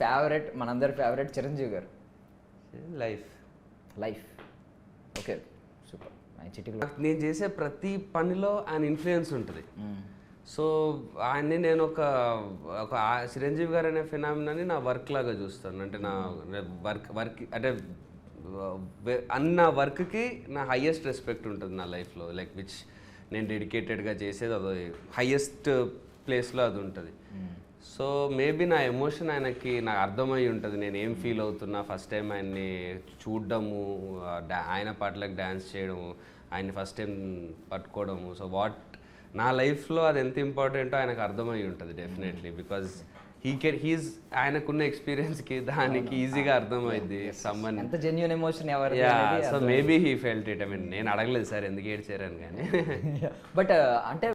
Favourite మనందరి favourite Chiranjeevi garu. Life. Life. Okay super. చిటికలో. నేను చేసే ప్రతి పనిలో ఆయన ఇన్ఫ్లుయెన్స్ ఉంటుంది. సో ఆయన్ని నేను ఒక ఒక చిరంజీవి గారు అనే ఫినామినాని నా వర్క్ లాగా చూస్తాను. అంటే నా వర్క్ వర్క్ అంటే అన్న వర్క్కి నా హయ్యెస్ట్ రెస్పెక్ట్ ఉంటుంది నా లైఫ్లో. లైక్ విచ్ నేను డెడికేటెడ్గా చేసేది అది హయ్యెస్ట్ ప్లేస్లో అది ఉంటుంది. సో మేబీ నా ఎమోషన్ ఆయనకి నాకు అర్థమై ఉంటుంది. నేను ఏం ఫీల్ అవుతున్నా ఫస్ట్ టైం ఆయన్ని చూడడము ఆయన పాటలకు డ్యాన్స్ చేయడము ఆయన్ని ఫస్ట్ టైం పట్టుకోవడము. సో వాట్ నా లైఫ్లో అది ఎంత ఇంపార్టెంటో ఆయనకు అర్థమై ఉంటుంది definitely because he can he's ఆయనకున్న ఎక్స్పీరియన్స్కి దానికి ఈజీగా అర్థమైంది సమ్మన్ ఎంత జెన్యున్ ఎమోషన్ ఎవరు so maybe he felt it I mean నేను అడగలేదు సార్ ఎందుకు ఏడ్చారని కానీ. బట్ అంటే